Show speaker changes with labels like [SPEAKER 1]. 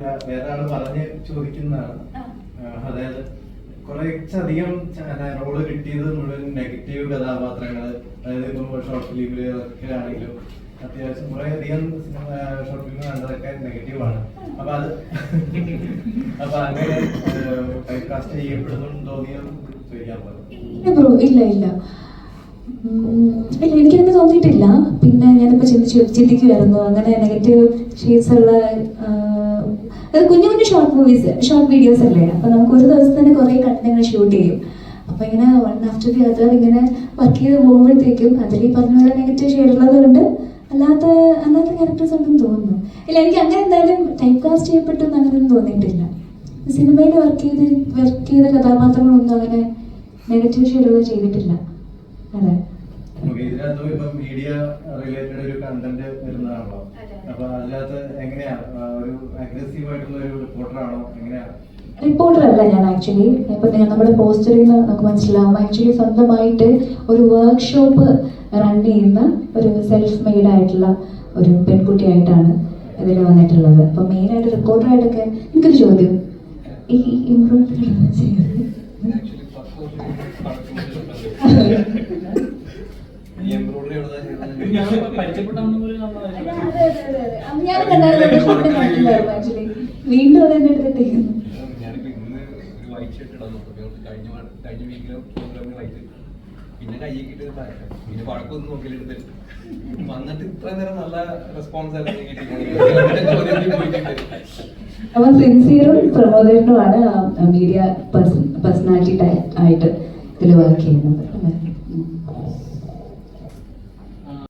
[SPEAKER 1] വേറെ ആൾ പറഞ്ഞ് ചോദിക്കുന്നതാണ്. അതായത് കുറച്ചധികം റോൾ കിട്ടിയത് മുഴുവൻ നെഗറ്റീവ് കഥാപാത്രങ്ങൾ അതായത് ഇപ്പം ഷോർട്ട് ഫിലിമിലൊക്കെ ആണെങ്കിലും അത്യാവശ്യം കുറെ അധികം ഷോർട്ട് ഫിലിം കണ്ടതൊക്കെ നെഗറ്റീവ് ആണ്. അപ്പൊ അത് അപ്പൊ അങ്ങനെ ടൈപ്പ് കാസ്റ്റ് ചെയ്യപ്പെടുന്നു തോന്നിയെന്ന് ചോദിക്കാൻ പറഞ്ഞു
[SPEAKER 2] ഇല്ല ഇല്ല ഇല്ല. എനിക്കങ്ങനെ തോന്നിയിട്ടില്ല. പിന്നെ ഞാനിപ്പോൾ ചിന്തിച്ചു ചിന്തിക്കുമായിരുന്നു അങ്ങനെ നെഗറ്റീവ് ഷെയ്ഡ്സ് ഉള്ള അത് കുഞ്ഞു കുഞ്ഞു ഷോർട്ട് മൂവീസ് ഷോർട്ട് വീഡിയോസ് അല്ലേ? അപ്പൊ നമുക്ക് ഒരു ദിവസം തന്നെ കുറെ ഇങ്ങനെ ഷൂട്ട് ചെയ്യും. അപ്പൊ ഇങ്ങനെ വൺ ആഫ്റ്റർ ദി അതർ ഇങ്ങനെ വർക്ക് ചെയ്ത് പോകുമ്പോഴത്തേക്കും അതിൽ ഈ പറഞ്ഞ പോലെ നെഗറ്റീവ് ഷെയ്ഡ് ഉള്ളതുകൊണ്ട് അല്ലാത്ത അല്ലാത്ത ക്യാരക്ടേഴ്സ് ഉണ്ടെന്ന് തോന്നുന്നു. ഇല്ല എനിക്ക് അങ്ങനെ എന്തായാലും ടൈപ്പ് കാസ്റ്റ് ചെയ്യപ്പെട്ടു എന്ന് അങ്ങനെയൊന്നും തോന്നിയിട്ടില്ല. സിനിമയിൽ വർക്ക് ചെയ്ത് വർക്ക് ചെയ്ത കഥാപാത്രങ്ങളൊന്നും അങ്ങനെ നെഗറ്റീവ് ഷെയ്ഡുകൾ ചെയ്തിട്ടില്ല. അതെ.
[SPEAKER 1] നമുക്ക് ഇതിനകത്ത് ഇപ്പൊ മീഡിയ റിലേറ്റഡ് ഒരു കണ്ടന്റ് വരുന്നതാണല്ലോ. അപ്പൊ അതിനകത്ത് എങ്ങനെയാ? ഒരു അഗ്രസീവ് ആയിട്ടുള്ള ഒരു റിപ്പോർട്ടറാണോ എങ്ങനെയാ?
[SPEAKER 2] റിപ്പോർട്ടർ അല്ല ഞാൻ ആക്ച്വലി ഇപ്പൊ ഞാൻ നമ്മുടെ പോസ്റ്ററിൽ നിന്ന് നമുക്ക് മനസ്സിലാവും. ആക്ച്വലി സ്വന്തമായിട്ട് ഒരു വർക്ക്ഷോപ്പ് റൺ ചെയ്യുന്ന ഒരു സെൽഫ് മെയ്ഡ് ആയിട്ടുള്ള ഒരു പെൺകുട്ടിയായിട്ടാണ് ഇതിൽ വന്നിട്ടുള്ളത്. അപ്പൊ മെയിൻ ആയിട്ട് റിപ്പോർട്ടറായിട്ടൊക്കെ എനിക്കൊരു ചോദ്യം. ഈ ഇമ്പ്രൂവ്മെന്റ് ചെയ്തത്
[SPEAKER 3] ആക്ച്വലി പത്ത് വർഷം ഈ എംബ്രോയിഡറി എവിടെ
[SPEAKER 4] ഞാൻ പരിചയപ്പെട്ടാണെന്ന് പോലും നമ്മൾ
[SPEAKER 2] അതെ, അതെ, അതെ, അതെ. അന്ന് ഞാൻ കണ്ടായിരുന്നു ആക്ച്വലി വീണ്ടും അത്
[SPEAKER 3] കഴിഞ്ഞ വീക്കിലെ പ്രോഗ്രാമിൽ വൈറ്റ്. പിന്നെ കയ്യേക്കിട്ട് പിന്നെ വഴക്കൊന്നും നോക്കിയിട്ടെടുത്ത് വന്നിട്ട് ഇത്ര നേരം നല്ല റെസ്പോൺസ്
[SPEAKER 2] അപ്പൊ സിൻസിയറും പ്രമോദേഷനുമാണ് മീഡിയ പേഴ്സണാലിറ്റി ആയിട്ട് ഇതിൽ വർക്ക് ചെയ്യുന്നത്.